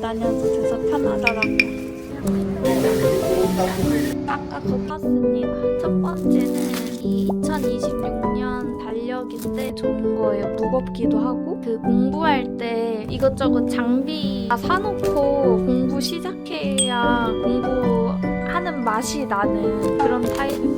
다녀도 돼서 편하더라고요. 아까 그거 봤습니다. 첫 번째는 이 2026년 달력인데 좋은 거예요. 무겁기도 하고 그 공부할 때 이것저것 장비 다 사놓고 공부 시작해야 공부하는 맛이 나는 그런 접니다.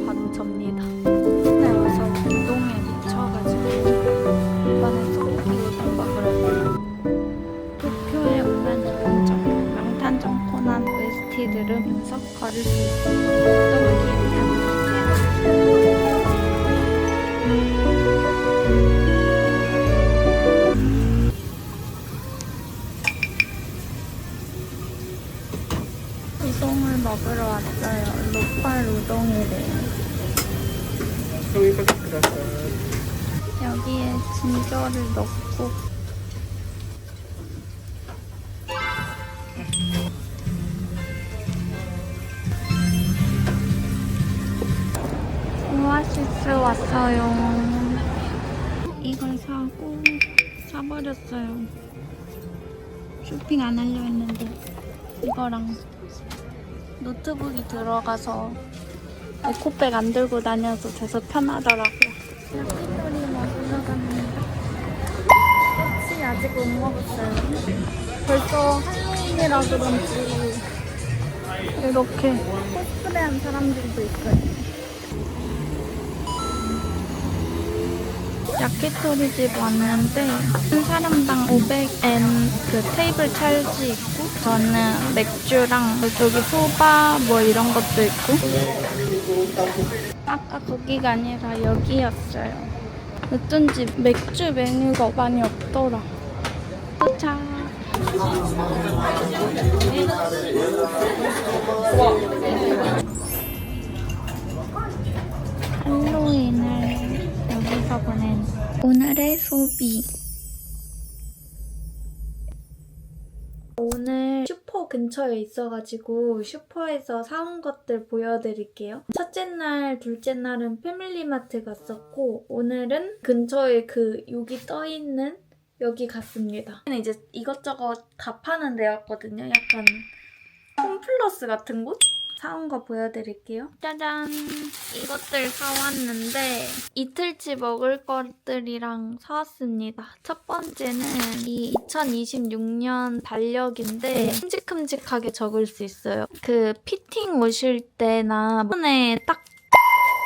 우동을 먹으러 왔어요. 로컬 우동이래요. 여기에 진저를 넣고 오아시스 왔어요. 이걸 사고 사버렸어요. 쇼핑 안 하려 했는데 이거랑 노트북이 들어가서 에코백 안 들고 다녀도 돼서 편하더라고요. 야끼토리 먹으러 갑니다. 혹시 아직 못 먹었어요? 벌써 할로윈이라 그런지 이렇게 코스프레한 사람들도 있어요. 야키토리 집 왔는데 한 사람당 500엔 그 테이블 찰지 있고 저는 맥주랑 저기 소바 뭐 이런 것도 있고 아까 거기가 아니라 여기였어요. 어쩐지 맥주 메뉴가 많이 없더라. 도착. 할로윈을 여기서 보낸 오늘의 소비. 오늘 슈퍼 근처에 있어가지고 슈퍼에서 사온 것들 보여드릴게요. 첫째 날, 둘째 날은 패밀리마트 갔었고 오늘은 근처에 그 여기 떠있는 여기 갔습니다. 이제 이것저것 다 파는 데였거든요. 약간 홈플러스 같은 곳? 사온 거 보여드릴게요. 짜잔! 이것들 사왔는데 이틀치 먹을 것들이랑 사왔습니다. 첫 번째는 이 2026년 달력인데 큼직큼직하게 적을 수 있어요. 그 피팅 오실 때나 손에 딱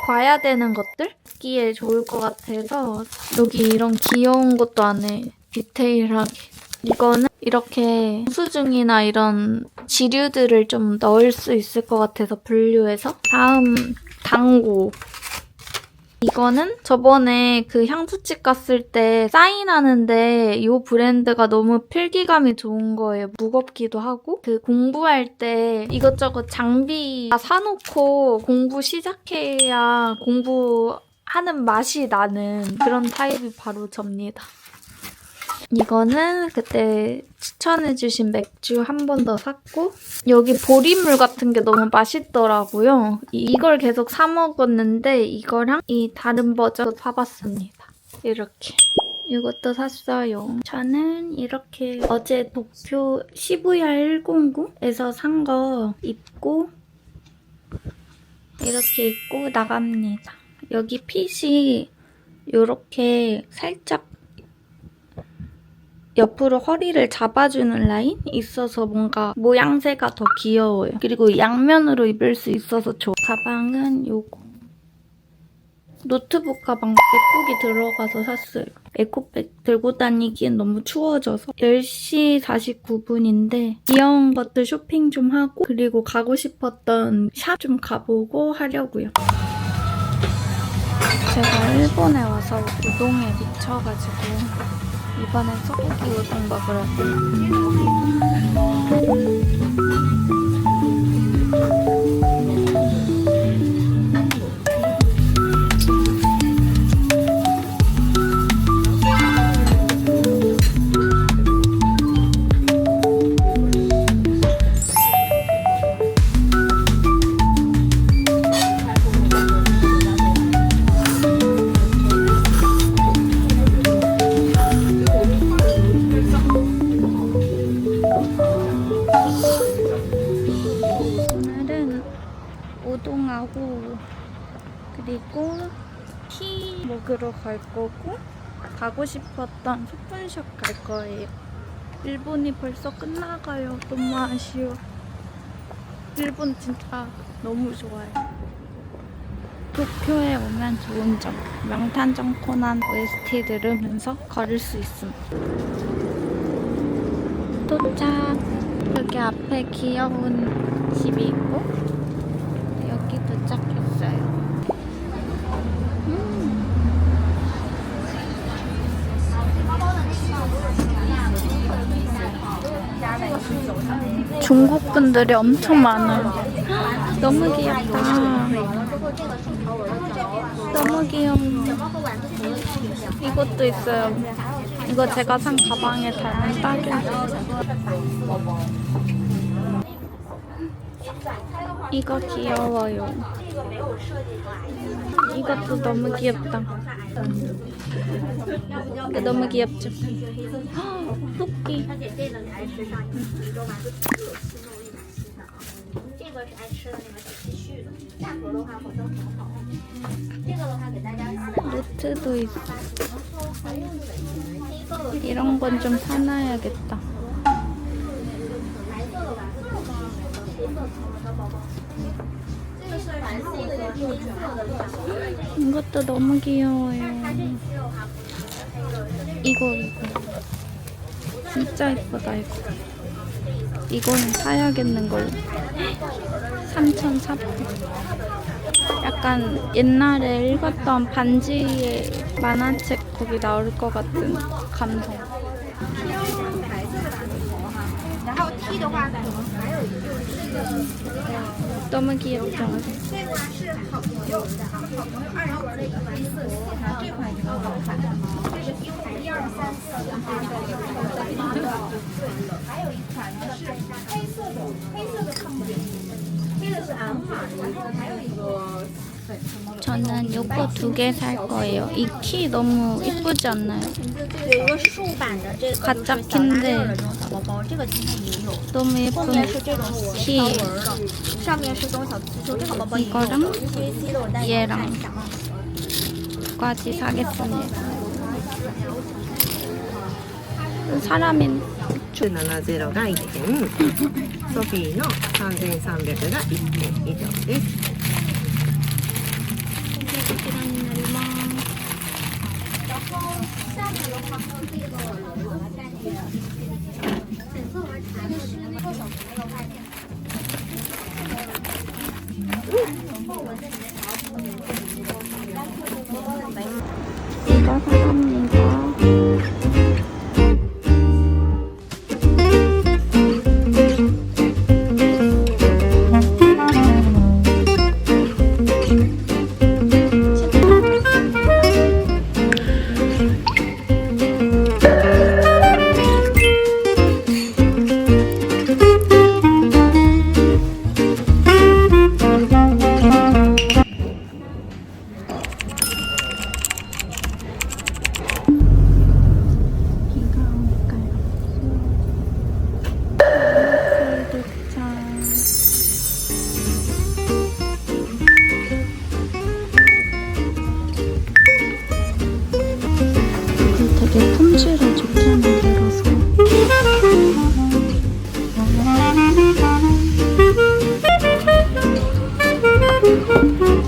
봐야 되는 것들? 기에 좋을 것 같아서 여기 이런 귀여운 것도 안에 디테일하게 이거는 이렇게 수중이나 이런 지류들을 좀 넣을 수 있을 것 같아서 분류해서 다음 당고 이거는 저번에 그 향수집 갔을 때 사인하는데 이 브랜드가 너무 필기감이 좋은 거예요. 무겁기도 하고 그 공부할 때 이것저것 장비 다 사놓고 공부 시작해야 공부하는 맛이 나는 그런 타입이 바로 접니다. 이거는 그때 추천해주신 맥주 한 번 더 샀고 여기 보리물 같은 게 너무 맛있더라고요. 이- 이걸 계속 사 먹었는데 이거랑 이 다른 버전 사봤습니다. 이렇게. 이것도 샀어요. 저는 이렇게 어제 도쿄 시부야 109에서 산 거 입고 이렇게 입고 나갑니다. 여기 핏이 이렇게 살짝 옆으로 허리를 잡아주는 라인 있어서 뭔가 모양새가 더 귀여워요. 그리고 양면으로 입을 수 있어서 좋아. 가방은 요거. 노트북 가방 맥북이 들어가서 샀어요. 에코백 들고 다니기엔 너무 추워져서 10시 49분인데 귀여운 것들 쇼핑 좀 하고 그리고 가고 싶었던 샵 좀 가보고 하려고요. 제가 일본에 와서 우동에 미쳐가지고 이번엔 소고기 우동 먹으러 왔어요. 먹으러 갈 거고 가고 싶었던 소품샵 갈 거예요. 일본이 벌써 끝나가요. 너무 아쉬워. 일본 진짜 너무 좋아요. 도쿄에 오면 좋은 점. 명탄정 코난 OST 들으면서 걸을 수 있음. 도착. 여기 앞에 귀여운 집이 있고 중국 분들이 엄청 많아요. 너무 귀엽다. 너무 귀여워. 이것도 있어요. 이거 제가 산 가방에 닮은 딸기. 이거 귀여워요. 이것도 너무 귀엽다. 근데 너무 귀엽죠? 헉, 토끼. 루트도 있어. 이런 건 좀 사놔야겠다. 이것도 너무 귀여워요. 이거 이거 진짜 이쁘다 이거. 이거는 사야겠는 걸. 3,400. 약간 옛날에 읽었던 반지의 만화책 거기 나올 것 같은 감성. 多么给力！这款是好朋友的啊，好朋友二人五的一个黑色系，这款一个好看，这是 U 牌一二三四的哈，这个有一的，还有一款呢是黑色的，黑色的。 저는 요거 두 개 살 거예요. 이 키 너무 이쁘지 않나요? 有一个竖版的这个 가짜 小拉链 킨데 儿的这种小包包，这个今天也有。 너무 后 예쁜 面是这种小 키 条纹儿的，上面是这种小刺绣，这个包包也有。 이거랑 CVC 的我带你们 얘랑 看一下啊。 까지 사겠습니다. 사람인 70が1点ソフィーの3300が1点以上です。 然后这，们，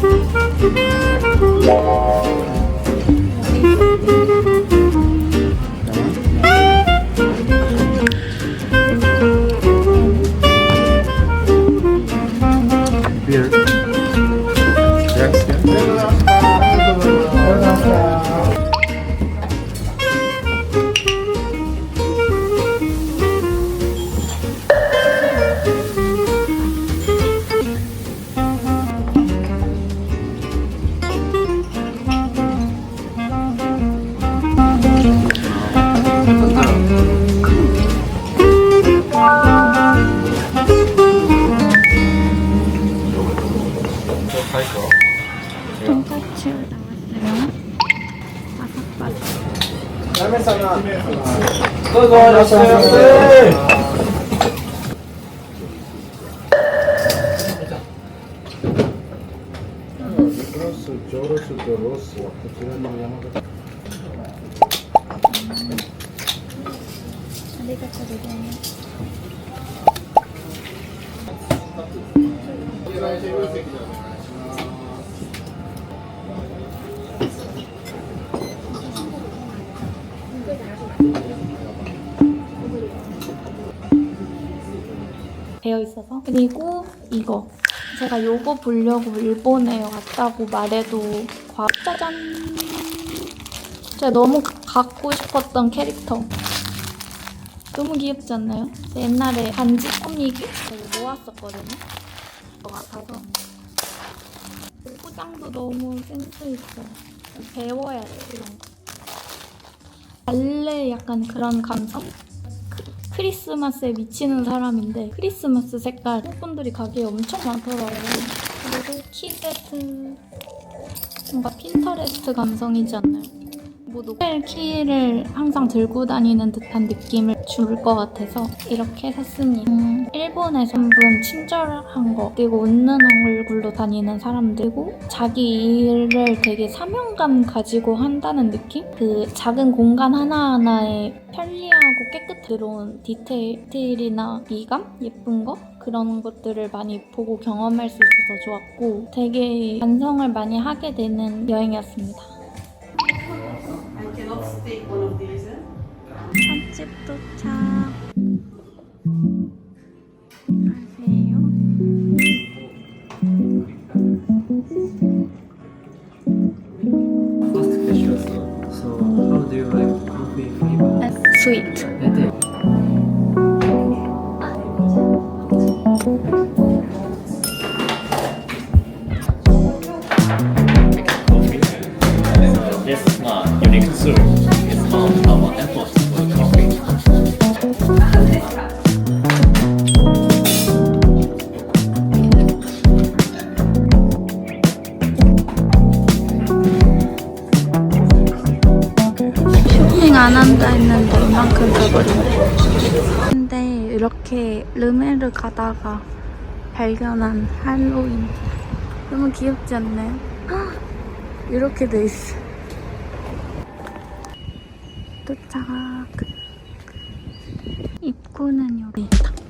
Thank you. 나왔어요. 바삭바삭. 플러스 저로스 되어 있어서. 그리고 이거. 제가 요거 보려고 일본에 왔다고 말해도 과 짜잔. 제가 너무 가- 갖고 싶었던 캐릭터. 너무 귀엽지 않나요? 제 옛날에 반지 되게 모았었거든요. 것 같아서. 포장도 너무 센스 있어요 배워야 돼요 이런 거. 발레 약간 그런 감성? 크리스마스에 미치는 사람인데 크리스마스 색깔 분들이 가게에 엄청 많더라고요. 그리고 키 세트 뭔가 핀터레스트 감성이지 않나 노벨 키를 항상 들고 다니는 듯한 느낌을 줄 것 같아서 이렇게 샀습니다. 음, 일본에서 분 친절한 거 그리고 웃는 얼굴로 다니는 사람들고 자기 일을 되게 사명감 가지고 한다는 느낌? 그 작은 공간 하나하나에 편리하고 깨끗해로운 디테일이나 미감? 예쁜 거? 그런 것들을 많이 보고 경험할 수 있어서 좋았고 되게 반성을 많이 하게 되는 여행이었습니다. 맛집 도착. 안녕하세요. First question. So, how do you like coffee flavor? 스위트. Latte. 근데 이렇게 르메르 가다가 발견한 할로윈. 너무 귀엽지 않나요? 헉! 이렇게 돼 있어. 도착. 입구는 여기 있다.